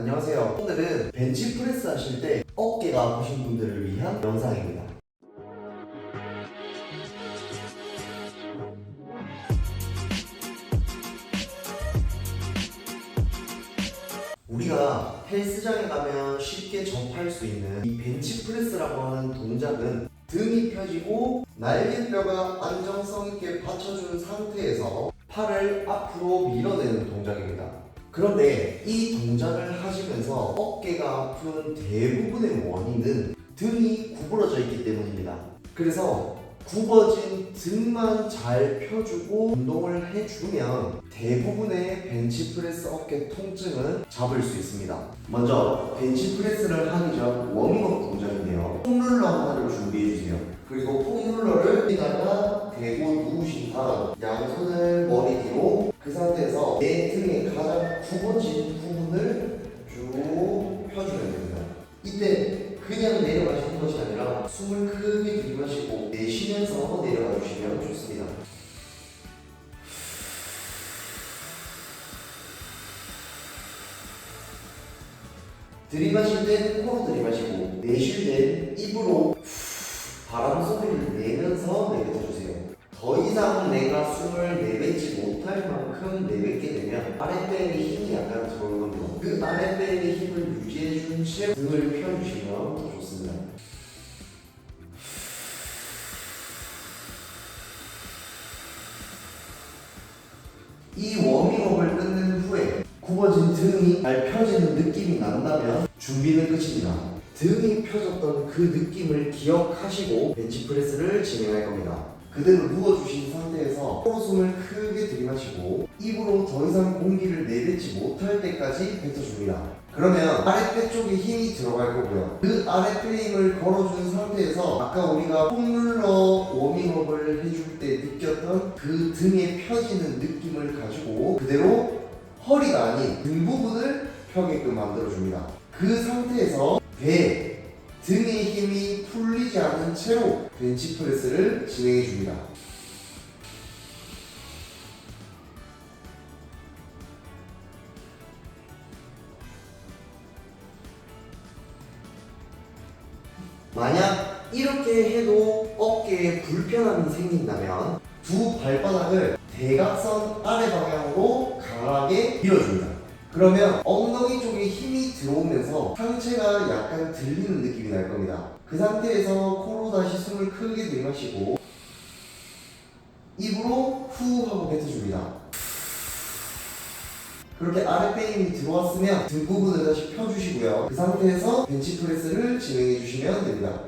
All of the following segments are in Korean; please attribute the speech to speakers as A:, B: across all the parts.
A: 안녕하세요. 오늘은 벤치프레스 하실 때 어깨가 아프신 분들을 위한 영상입니다. 우리가 헬스장에 가면 쉽게 접할 수 있는 이 벤치프레스라고 하는 동작은 등이 펴지고 날개뼈가 안정성 있게 받쳐준 상태에서 팔을 앞으로 밀어내는 동작입니다. 그런데 이 동작을 하시면서 어깨가 아픈 대부분의 원인은 등이 구부러져 있기 때문입니다. 그래서 굽어진 등만 잘 펴주고 운동을 해주면 대부분의 벤치프레스 어깨 통증은 잡을 수 있습니다. 먼저 벤치프레스를 하기 전 워밍업 동작인데요. 폼룰러 하나를 준비해주세요. 그리고 폼룰러를 여기다가 대고 누우신 다음 양손을 머리 뒤로 그 상태에서 내 등의 가장 굽어진 부분을 쭉 펴주면 됩니다. 이때 그냥 내려가시는 것이 아니라 숨을 크게 들이마시고 내쉬면서 내려가 주시면 좋습니다. 들이마실 땐 코로 들이마시고 내쉴 땐 입으로 바람 소리를 내면서 내뱉어주세요. 더 이상 내가 숨을 내뱉지 못할 만큼 내뱉게 되면 아랫배에 힘이 약간 들어오는 겁니다. 그 아랫배의 힘을 유지해준 채 등을 펴주시면 더 좋습니다. 이 워밍업을 끝낸 후에 굽어진 등이 잘 펴지는 느낌이 난다면 준비는 끝입니다. 등이 펴졌던 그 느낌을 기억하시고 벤치프레스를 진행할 겁니다. 그대로 누워주신 상태에서 코로 숨을 크게 들이마시고 입으로 더 이상 공기를 내뱉지 못할 때까지 뱉어줍니다. 그러면 아랫배 쪽에 힘이 들어갈 거고요. 그 아랫배에 힘을 걸어준 상태에서 아까 우리가 폼룰러 워밍업을 해줄 때 느꼈던 그 등에 펴지는 느낌을 가지고 그대로 허리가 아닌 등 부분을 펴게끔 만들어줍니다. 그 상태에서 배, 등의 힘이 풀리지 않은 채로 벤치프레스를 진행해 줍니다. 만약 이렇게 해도 어깨에 불편함이 생긴다면 두 발바닥을 대각선 아래 방향으로 강하게 밀어줍니다. 그러면 엉덩이 쪽에 힘이 들어오면서 상체가 약간 들리는 느낌이 날 겁니다. 그 상태에서 코로 다시 숨을 크게 들이마시고 입으로 후 하고 뱉어줍니다. 그렇게 아랫배 힘이 들어왔으면 등 부분을 다시 펴주시고요. 그 상태에서 벤치프레스를 진행해 주시면 됩니다.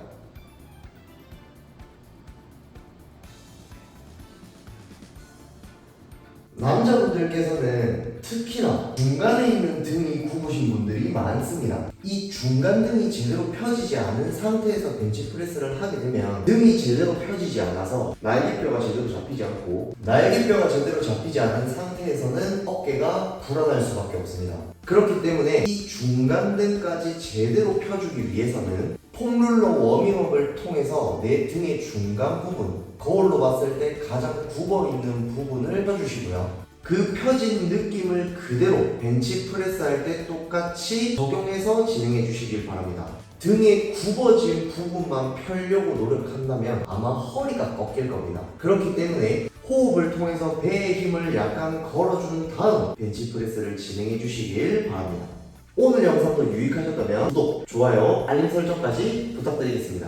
A: 남자분들께서는 특히나 중간에 있는 등이 굽으신 분들이 많습니다. 이 중간 등이 제대로 펴지지 않은 상태에서 벤치프레스를 하게 되면 등이 제대로 펴지지 않아서 날개뼈가 제대로 잡히지 않고 날개뼈가 제대로 잡히지 않은 상태에서는 어깨가 불안할 수밖에 없습니다. 그렇기 때문에 이 중간 등까지 제대로 펴주기 위해서는 폼룰러 워밍업을 통해서 내 등의 중간 부분, 거울로 봤을 때 가장 굽어 있는 부분을 펴주시고요. 그 펴진 느낌을 그대로 벤치 프레스 할 때 똑같이 적용해서 진행해 주시길 바랍니다. 등의 굽어진 부분만 펴려고 노력한다면 아마 허리가 꺾일 겁니다. 그렇기 때문에 호흡을 통해서 배의 힘을 약간 걸어준 다음 벤치 프레스를 진행해 주시길 바랍니다. 오늘 영상도 유익하셨다면 구독, 좋아요, 알림 설정까지 부탁드리겠습니다.